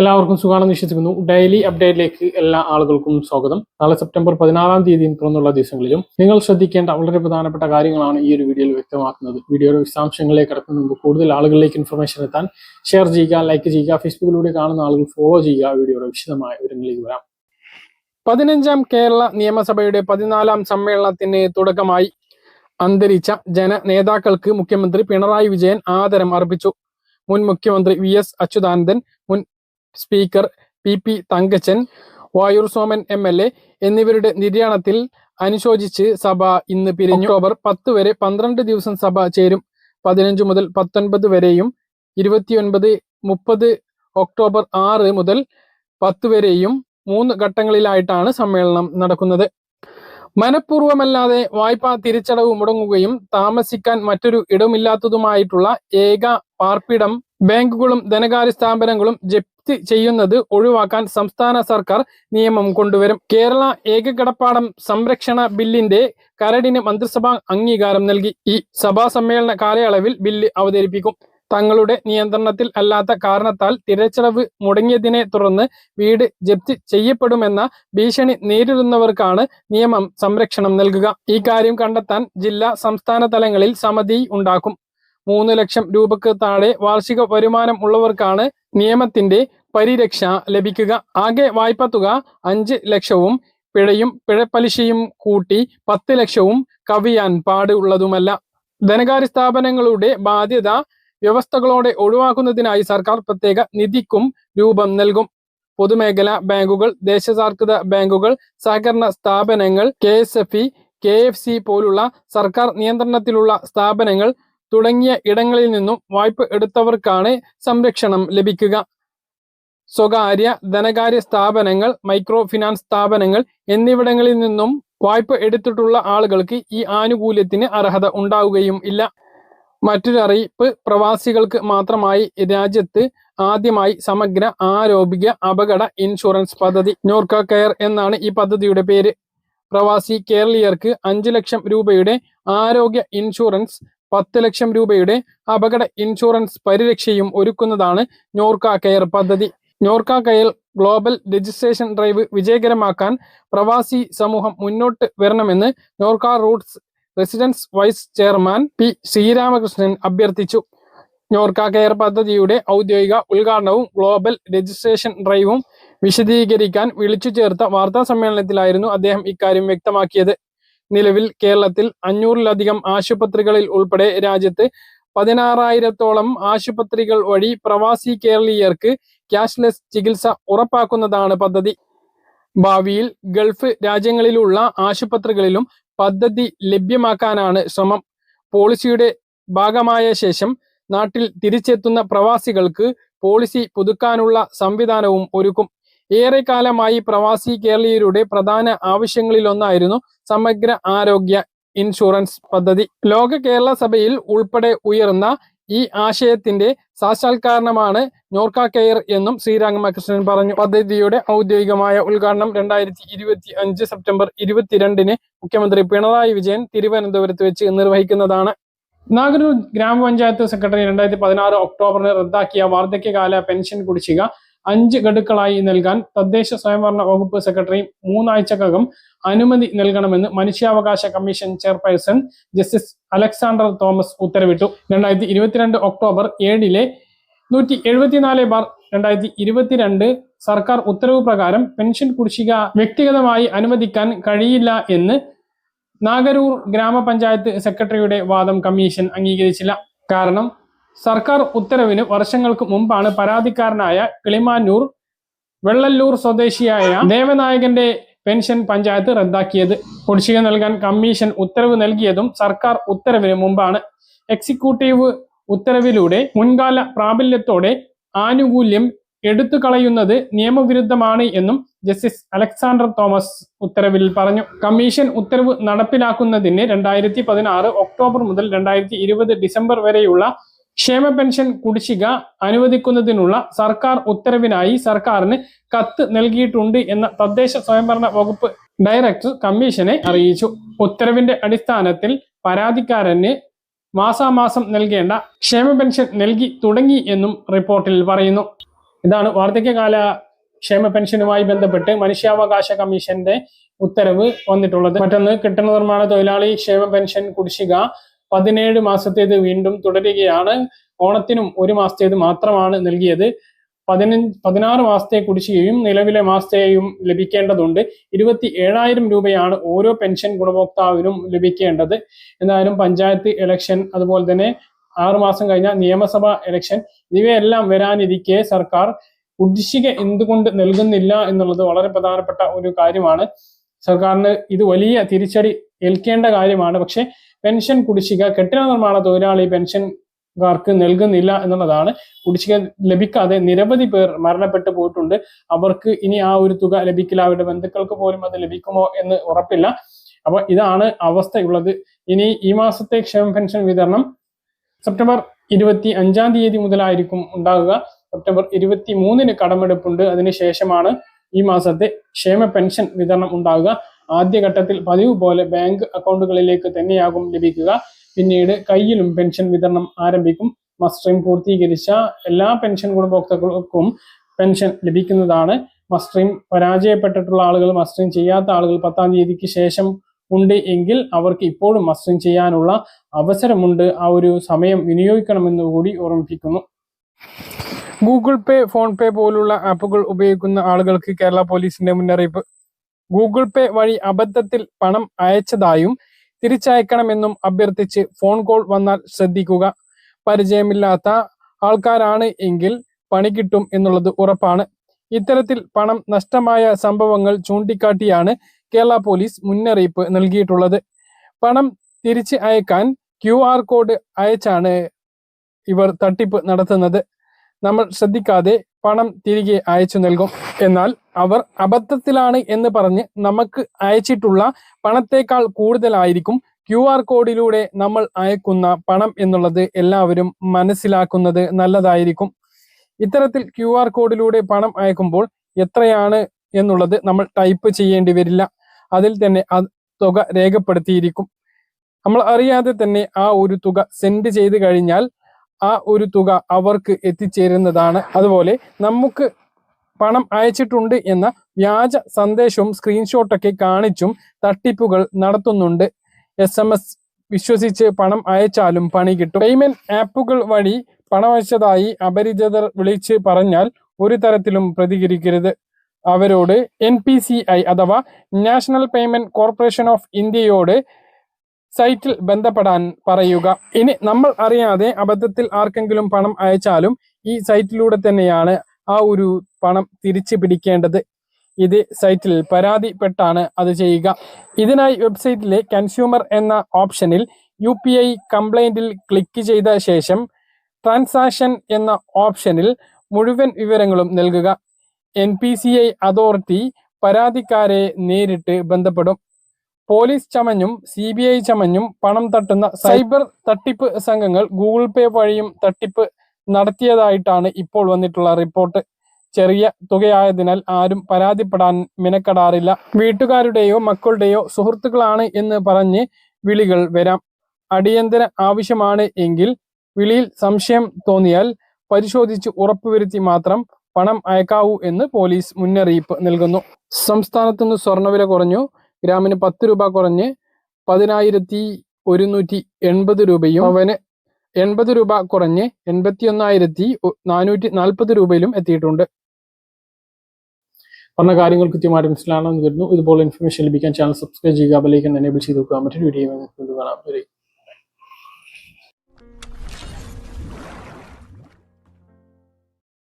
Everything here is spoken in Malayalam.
എല്ലാവർക്കും സുഖമാണെന്ന് വിശ്വസിക്കുന്നു. ഡെയിലി അപ്ഡേറ്റിലേക്ക് എല്ലാ ആളുകൾക്കും സ്വാഗതം. നാളെ സെപ്റ്റംബർ പതിനാറാം തീയതി തുറന്നുള്ള ദിവസങ്ങളിലും നിങ്ങൾ ശ്രദ്ധിക്കേണ്ട വളരെ പ്രധാനപ്പെട്ട കാര്യങ്ങളാണ് ഈ ഒരു വീഡിയോയിൽ വ്യക്തമാക്കുന്നത്. വീഡിയോയുടെ വിശദാംശങ്ങളിലേക്ക് കടക്കുന്ന മുമ്പ് കൂടുതൽ ആളുകളിലേക്ക് ഇൻഫർമേഷൻ എത്താൻ ഷെയർ ചെയ്യുക ലൈക്ക് ചെയ്യുക ഫേസ്ബുക്കിലൂടെ കാണുന്ന ആളുകൾ ഫോളോ ചെയ്യുക. വീഡിയോയുടെ വിശദമായ വിവരങ്ങളിലേക്ക് വരാം. പതിനഞ്ചാം കേരള നിയമസഭയുടെ പതിനാലാം സമ്മേളനത്തിന് തുടക്കമായി അന്തരിച്ച ജന നേതാക്കൾക്ക് മുഖ്യമന്ത്രി പിണറായി വിജയൻ ആദരം അർപ്പിച്ചു. മുൻ മുഖ്യമന്ത്രി വി എസ് അച്യുതാനന്ദൻ മുൻ speaker P P Thankachan Vazhoor Soman M L A എന്നിവരുടെ നിര്യാണത്തിൽ അനുശോചിച്ച് സഭ ഇന്ന് പിരിഞ്ഞു. ഒക്ടോബർ പത്ത് വരെ പന്ത്രണ്ട് ദിവസം സഭ ചേരും. പതിനഞ്ച് മുതൽ പത്തൊൻപത് വരെയും ഇരുപത്തിയൊൻപത് മുപ്പത് ഒക്ടോബർ ആറ് മുതൽ പത്ത് വരെയും മൂന്ന് ഘട്ടങ്ങളിലായിട്ടാണ് സമ്മേളനം നടക്കുന്നത്. മനഃപൂർവമല്ലാതെ വായ്പാ തിരിച്ചടവ് മുടങ്ങുകയും താമസിക്കാൻ മറ്റൊരു ഇടമില്ലാത്തതുമായിട്ടുള്ള ഏക പാർപ്പിടം ബാങ്കുകളും ധനകാര്യ സ്ഥാപനങ്ങളും ജപ്തി ചെയ്യുന്നത് ഒഴിവാക്കാൻ സംസ്ഥാന സർക്കാർ നിയമം കൊണ്ടുവരും. കേരള ഏകകടപ്പാടം സംരക്ഷണ ബില്ലിന്റെ കരടിന് മന്ത്രിസഭ അംഗീകാരം നൽകി. ഈ സഭാ സമ്മേളന കാലയളവിൽ ബില്ല് അവതരിപ്പിക്കും. തങ്ങളുടെ നിയന്ത്രണത്തിൽ അല്ലാത്ത കാരണത്താൽ തിരച്ചടവ് മുടങ്ങിയതിനെ തുടർന്ന് വീട് ജപ്തി ചെയ്യപ്പെടുമെന്ന ഭീഷണി നേരിടുന്നവർക്കാണ് നിയമം സംരക്ഷണം നൽകുക. ഈ കാര്യം കണ്ടെത്താൻ ജില്ലാ സംസ്ഥാന തലങ്ങളിൽ സമിതി ഉണ്ടാക്കും. മൂന്ന് ലക്ഷം രൂപക്ക് താഴെ വാർഷിക വരുമാനം ഉള്ളവർക്കാണ് നിയമത്തിന്റെ പരിരക്ഷ ലഭിക്കുക. ആകെ വായ്പ തുക അഞ്ച് ലക്ഷവും പിഴയും പിഴപ്പലിശയും കൂട്ടി പത്ത് ലക്ഷവും കവിയാൻ പാടുള്ളതുമല്ല. ധനകാര്യ സ്ഥാപനങ്ങളുടെ ബാധ്യത വ്യവസ്ഥകളോടെ ഒഴിവാക്കുന്നതിനായി സർക്കാർ പ്രത്യേക നിധിക്കും രൂപം നൽകും. പൊതുമേഖല ബാങ്കുകൾ ദേശസാൽകൃത ബാങ്കുകൾ സഹകരണ സ്ഥാപനങ്ങൾ K S F E K F C പോലുള്ള സർക്കാർ നിയന്ത്രണത്തിലുള്ള സ്ഥാപനങ്ങൾ തുടങ്ങിയ ഇടങ്ങളിൽ നിന്നും വായ്പ എടുത്തവർക്കാണ് സംരക്ഷണം ലഭിക്കുക. സ്വകാര്യ ധനകാര്യ സ്ഥാപനങ്ങൾ മൈക്രോ ഫിനാൻസ് സ്ഥാപനങ്ങൾ എന്നിവിടങ്ങളിൽ നിന്നും വായ്പ എടുത്തിട്ടുള്ള ആളുകൾക്ക് ഈ ആനുകൂല്യത്തിന് അർഹത ഉണ്ടാവുകയും ഇല്ല. മറ്റൊരറിയിപ്പ് പ്രവാസികൾക്ക് മാത്രമായി രാജ്യത്ത് ആദ്യമായി സമഗ്ര ആരോഗ്യ അപകട ഇൻഷുറൻസ് പദ്ധതി നോർക്ക കെയർ എന്നാണ് ഈ പദ്ധതിയുടെ പേര്. പ്രവാസി കേരളീയർക്ക് അഞ്ചു ലക്ഷം രൂപയുടെ ആരോഗ്യ ഇൻഷുറൻസ് പത്ത് ലക്ഷം രൂപയുടെ അപകട ഇൻഷുറൻസ് പരിരക്ഷയും ഒരുക്കുന്നതാണ് നോർക്ക കെയർ പദ്ധതി. NORKA care global registration drive വിജയകരമാക്കാൻ പ്രവാസി സമൂഹം മുന്നോട്ട് വരണമെന്ന് NORKA roots residence vice chairman P Sreeramakrishnan അഭ്യർത്ഥിച്ചു. നോർക്ക കെയർ പദ്ധതിയുടെ ഔദ്യോഗിക ഉദ്ഘാടനവും ഗ്ലോബൽ രജിസ്ട്രേഷൻ ഡ്രൈവും വിശദീകരിക്കാൻ വിളിച്ചു ചേർത്ത വാർത്താ സമ്മേളനത്തിലായിരുന്നു അദ്ദേഹം ഇക്കാര്യം വ്യക്തമാക്കിയത്. നിലവിൽ കേരളത്തിൽ അഞ്ഞൂറിലധികം ആശുപത്രികളിൽ ഉൾപ്പെടെ രാജ്യത്ത് പതിനാറായിരത്തോളം ആശുപത്രികൾ വഴി പ്രവാസി കേരളീയർക്ക് ക്യാഷ്ലെസ് ചികിത്സ ഉറപ്പാക്കുന്നതാണ് പദ്ധതി. ഭാവിയിൽ ഗൾഫ് രാജ്യങ്ങളിലുള്ള ആശുപത്രികളിലും പദ്ധതി ലഭ്യമാക്കാനാണ് ശ്രമം. പോളിസിയുടെ ഭാഗമായ ശേഷം നാട്ടിൽ തിരിച്ചെത്തുന്ന പ്രവാസികൾക്ക് പോളിസി പുതുക്കാനുള്ള സംവിധാനവും ഒരുക്കും. ഏറെക്കാലമായി പ്രവാസി കേരളീയരുടെ പ്രധാന ആവശ്യങ്ങളിലൊന്നായിരുന്നു സമഗ്ര ആരോഗ്യ ഇൻഷുറൻസ് പദ്ധതി. ലോക കേരള സഭയിൽ ഉൾപ്പെടെ ഉയർന്ന ഈ ആശയത്തിന്റെ സാക്ഷാത്കാരണമാണ് നോർക്ക കെയർ എന്നും ശ്രീരാമകൃഷ്ണൻ പറഞ്ഞു. പദ്ധതിയുടെ ഔദ്യോഗികമായ ഉദ്ഘാടനം രണ്ടായിരത്തി ഇരുപത്തി അഞ്ച് സെപ്റ്റംബർ ഇരുപത്തിരണ്ടിന് മുഖ്യമന്ത്രി പിണറായി വിജയൻ തിരുവനന്തപുരത്ത് വെച്ച് നിർവഹിക്കുന്നതാണ്. നാഗരൂർ ഗ്രാമപഞ്ചായത്ത് സെക്രട്ടറി രണ്ടായിരത്തി പതിനാറ് ഒക്ടോബറിന് റദ്ദാക്കിയ വാർദ്ധക്യകാല പെൻഷൻ കുടിശ്ശിക അഞ്ച് ഗഡുക്കളായി നൽകാൻ തദ്ദേശ സ്വയംഭരണ വകുപ്പ് സെക്രട്ടറി മൂന്നാഴ്ചക്കകം അനുമതി നൽകണമെന്ന് മനുഷ്യാവകാശ commission chairperson justice Alexander Thomas ഉത്തരവിട്ടു. രണ്ടായിരത്തി ഇരുപത്തിരണ്ട് ഒക്ടോബർ ഏഴിലെ നൂറ്റി എഴുപത്തിനാല് ബാർ രണ്ടായിരത്തി ഇരുപത്തിരണ്ട് സർക്കാർ ഉത്തരവ് പ്രകാരം പെൻഷൻ കുടിശ്ശിക വ്യക്തിഗതമായി അനുവദിക്കാൻ കഴിയില്ല എന്ന് നാഗരൂർ ഗ്രാമപഞ്ചായത്ത് സെക്രട്ടറിയുടെ വാദം കമ്മീഷൻ അംഗീകരിച്ചില്ല. കാരണം സർക്കാർ ഉത്തരവിന് വർഷങ്ങൾക്ക് മുമ്പാണ് പരാതിക്കാരനായ കിളിമാനൂർ വെള്ളല്ലൂർ സ്വദേശിയായ ദേവനായകന്റെ പെൻഷൻ പഞ്ചായത്ത് റദ്ദാക്കിയത്. കുടിശ്ശിക നൽകാൻ കമ്മീഷൻ ഉത്തരവ് നൽകിയതും സർക്കാർ ഉത്തരവിന് മുമ്പാണ്. എക്സിക്യൂട്ടീവ് ഉത്തരവിലൂടെ മുൻകാല പ്രാബല്യത്തോടെ ആനുകൂല്യം എടുത്തു കളയുന്നത് നിയമവിരുദ്ധമാണ് എന്നും ജസ്റ്റിസ് അലക്സാണ്ടർ തോമസ് ഉത്തരവിൽ പറഞ്ഞു. കമ്മീഷൻ ഉത്തരവ് നടപ്പിലാക്കുന്നതിന് രണ്ടായിരത്തി പതിനാറ് ഒക്ടോബർ മുതൽ രണ്ടായിരത്തി ഡിസംബർ വരെയുള്ള ക്ഷേമ പെൻഷൻ കുടിശ്ശിക അനുവദിക്കുന്നതിനുള്ള സർക്കാർ ഉത്തരവിനായി സർക്കാരിന് കത്ത് നൽകിയിട്ടുണ്ട് എന്ന തദ്ദേശ സ്വയംഭരണ വകുപ്പ് ഡയറക്ടർ കമ്മീഷനെ അറിയിച്ചു. ഉത്തരവിന്റെ അടിസ്ഥാനത്തിൽ പരാതിക്കാരന് മാസാമാസം നൽകേണ്ട ക്ഷേമ പെൻഷൻ നൽകി തുടങ്ങി എന്നും റിപ്പോർട്ടിൽ പറയുന്നു. ഇതാണ് വാർദ്ധക്യകാല ക്ഷേമ പെൻഷനുമായി ബന്ധപ്പെട്ട് മനുഷ്യാവകാശ കമ്മീഷന്റെ ഉത്തരവ് വന്നിട്ടുള്ളത്. മറ്റൊന്ന് കെട്ടിട നിർമ്മാണ തൊഴിലാളി ക്ഷേമ പെൻഷൻ കുടിശ്ശിക പതിനേഴ് മാസത്തേത് വീണ്ടും തുടരുകയാണ്. ഓണത്തിനും ഒരു മാസത്തേത് മാത്രമാണ് നൽകിയത്. പതിനഞ്ച് പതിനാറ് മാസത്തെ കുടിശ്ശികയും നിലവിലെ മാസത്തെയും ലഭിക്കേണ്ടതുണ്ട്. ഇരുപത്തി ഏഴായിരം രൂപയാണ് ഓരോ പെൻഷൻ ഗുണഭോക്താവിനും ലഭിക്കേണ്ടത്. എന്തായാലും പഞ്ചായത്ത് ഇലക്ഷൻ അതുപോലെ തന്നെ ആറു മാസം കഴിഞ്ഞ നിയമസഭാ ഇലക്ഷൻ ഇവയെല്ലാം വരാനിരിക്കെ സർക്കാർ കുടിശ്ശിക എന്തുകൊണ്ട് നൽകുന്നില്ല എന്നുള്ളത് വളരെ പ്രധാനപ്പെട്ട ഒരു കാര്യമാണ്. സർക്കാരിന് ഇത് വലിയ തിരിച്ചടി ഏൽക്കേണ്ട കാര്യമാണ്. പക്ഷെ പെൻഷൻ കുടിശ്ശിക കെട്ടിട നിർമ്മാണ തൊഴിലാളി പെൻഷൻകാർക്ക് നൽകുന്നില്ല എന്നുള്ളതാണ്. കുടിശ്ശിക ലഭിക്കാതെ നിരവധി പേർ മരണപ്പെട്ടു പോയിട്ടുണ്ട്. അവർക്ക് ഇനി ആ ഒരു തുക ലഭിക്കില്ല. അവരുടെ ബന്ധുക്കൾക്ക് പോലും അത് ലഭിക്കുമോ എന്ന് ഉറപ്പില്ല. അപ്പൊ ഇതാണ് അവസ്ഥയുള്ളത്. ഇനി ഈ മാസത്തെ ക്ഷേമ പെൻഷൻ വിതരണം സെപ്റ്റംബർ ഇരുപത്തി അഞ്ചാം തീയതി മുതലായിരിക്കും ഉണ്ടാകുക. സെപ്റ്റംബർ ഇരുപത്തി മൂന്നിന് കടമെടുപ്പുണ്ട് അതിനുശേഷമാണ് ഈ മാസത്തെ ക്ഷേമ പെൻഷൻ വിതരണം ഉണ്ടാകുക. ആദ്യഘട്ടത്തിൽ പതിവ് പോലെ ബാങ്ക് അക്കൗണ്ടുകളിലേക്ക് തന്നെയാകും ലഭിക്കുക. പിന്നീട് കയ്യിലും പെൻഷൻ വിതരണം ആരംഭിക്കും. മസ്റ്ററിംഗ് പൂർത്തീകരിച്ച എല്ലാ പെൻഷൻ ഗുണഭോക്താക്കൾക്കും പെൻഷൻ ലഭിക്കുന്നതാണ്. മസ്റ്ററിംഗ് പരാജയപ്പെട്ടിട്ടുള്ള ആളുകൾ മസ്റ്ററിംഗ് ചെയ്യാത്ത ആളുകൾ പത്താം തീയതിക്ക് ശേഷം ഉണ്ട് എങ്കിൽ അവർക്ക് ഇപ്പോഴും മസ്റ്ററിംഗ് ചെയ്യാനുള്ള അവസരമുണ്ട്. ആ ഒരു സമയം വിനിയോഗിക്കണമെന്ന് കൂടി ഓർമ്മിപ്പിക്കുന്നു. ഗൂഗിൾ പേ ഫോൺ പേ പോലുള്ള ആപ്പുകൾ ഉപയോഗിക്കുന്ന ആളുകൾക്ക് കേരള പോലീസിന്റെ മുന്നറിയിപ്പ് ഗൂഗിൾ പേ വഴി അബദ്ധത്തിൽ പണം അയച്ചതായും തിരിച്ചയക്കണമെന്നും അഭ്യർത്ഥിച്ച് ഫോൺ കോൾ വന്നാൽ ശ്രദ്ധിക്കുക. പരിചയമില്ലാത്ത ആൾക്കാരാണ് എങ്കിൽ പണി കിട്ടും എന്നുള്ളത് ഉറപ്പാണ്. ഇത്തരത്തിൽ പണം നഷ്ടമായ സംഭവങ്ങൾ ചൂണ്ടിക്കാട്ടിയാണ് കേരള പോലീസ് മുന്നറിയിപ്പ് നൽകിയിട്ടുള്ളത്. പണം തിരിച്ച് അയക്കാൻ ക്യു ആർ കോഡ് അയച്ചാണ് ഇവർ തട്ടിപ്പ് നടത്തുന്നത്. നമ്മൾ ശ്രദ്ധിക്കാതെ പണം തിരികെ അയച്ചു നൽകും. എന്നാൽ അവർ അബദ്ധത്തിലാണ് എന്ന് പറഞ്ഞ് നമുക്ക് അയച്ചിട്ടുള്ള പണത്തേക്കാൾ കൂടുതലായിരിക്കും ക്യു ആർ കോഡിലൂടെ നമ്മൾ അയക്കുന്ന പണം എന്നുള്ളത് എല്ലാവരും മനസ്സിലാക്കുന്നത് നല്ലതായിരിക്കും. ഇത്തരത്തിൽ ക്യു ആർ കോഡിലൂടെ പണം അയക്കുമ്പോൾ എത്രയാണ് എന്നുള്ളത് നമ്മൾ ടൈപ്പ് ചെയ്യേണ്ടി വരില്ല. അതിൽ തന്നെ ആ തുക രേഖപ്പെടുത്തിയിരിക്കും. നമ്മൾ അറിയാതെ തന്നെ ആ ഒരു തുക സെൻഡ് ചെയ്ത് കഴിഞ്ഞാൽ ആ ഒരു തുക അവർക്ക് എത്തിച്ചേരുന്നതാണ്. അതുപോലെ നമുക്ക് പണം അയച്ചിട്ടുണ്ട് എന്ന വ്യാജ സന്ദേശവും സ്ക്രീൻഷോട്ടൊക്കെ കാണിച്ചും തട്ടിപ്പുകൾ നടത്തുന്നുണ്ട്. എസ് എം എസ് വിശ്വസിച്ച് പണം അയച്ചാലും പണി കിട്ടും. പേയ്മെന്റ് ആപ്പുകൾ വഴി പണം അയച്ചതായി അപരിചിതർ വിളിച്ച് പറഞ്ഞാൽ ഒരു തരത്തിലും പ്രതികരിക്കരുത്. അവരോട് എൻ അഥവാ നാഷണൽ പേയ്മെന്റ് കോർപ്പറേഷൻ ഓഫ് ഇന്ത്യയോട് സൈറ്റിൽ ബന്ധപ്പെടാൻ പറയുക. ഇനി നമ്മൾ അറിയാതെ അബദ്ധത്തിൽ ആർക്കെങ്കിലും പണം അയച്ചാലും ഈ സൈറ്റിലൂടെ തന്നെയാണ് ആ ഒരു പണം തിരിച്ചു പിടിക്കേണ്ടത്. ഇത് സൈറ്റിൽ പരാതിപ്പെട്ടാണ് അത് ചെയ്യുക. ഇതിനായി വെബ്സൈറ്റിലെ കൺസ്യൂമർ എന്ന ഓപ്ഷനിൽ യു പി ഐ കംപ്ലൈന്റിൽ ക്ലിക്ക് ചെയ്ത ശേഷം ട്രാൻസാക്ഷൻ എന്ന ഓപ്ഷനിൽ മുഴുവൻ വിവരങ്ങളും നൽകുക. N P C I authority പരാതിക്കാരെ നേരിട്ട് ബന്ധപ്പെടും. പോലീസ് ചമഞ്ഞും സി ബി ഐ ചമഞ്ഞും പണം തട്ടുന്ന സൈബർ തട്ടിപ്പ് സംഘങ്ങൾ ഗൂഗിൾ പേ വഴിയും തട്ടിപ്പ് നടത്തിയതായിട്ടാണ് ഇപ്പോൾ വന്നിട്ടുള്ള റിപ്പോർട്ട്. ചെറിയ തുകയായതിനാൽ ആരും പരാതിപ്പെടാൻ മിനക്കെടാറില്ല. വീട്ടുകാരുടെയോ മക്കളുടെയോ സുഹൃത്തുക്കളാണ് എന്ന് പറഞ്ഞ് വിളികൾ വരാം. അടിയന്തര ആവശ്യമാണ് എങ്കിൽ വിളിയിൽ സംശയം തോന്നിയാൽ പരിശോധിച്ച് ഉറപ്പുവരുത്തി മാത്രം പണം അയക്കാവൂ എന്ന് പോലീസ് മുന്നറിയിപ്പ് നൽകുന്നു. സംസ്ഥാനത്തുനിന്ന് സ്വർണവില കുറഞ്ഞു. ഗ്രാമിന് പത്ത് രൂപ കുറഞ്ഞ് പതിനായിരത്തി ഒരുന്നൂറ്റി എൺപത് രൂപയും അവന് എൺപത് രൂപ കുറഞ്ഞ് എൺപത്തി ഒന്നായിരത്തി നാനൂറ്റി നാൽപ്പത് രൂപയിലും എത്തിയിട്ടുണ്ട്. പറഞ്ഞ കാര്യങ്ങൾ കൃത്യമായിട്ട് മനസ്സിലാണെന്ന് വരുന്നു ഇതുപോലെ ഇൻഫർമേഷൻ ലഭിക്കാൻ ചാനൽ സബ്സ്ക്രൈബ് ചെയ്യുക ബെലൈക്കൻ എനേബിൾ ചെയ്ത് നോക്കുക മറ്റൊരു വീഡിയോ കാണാം.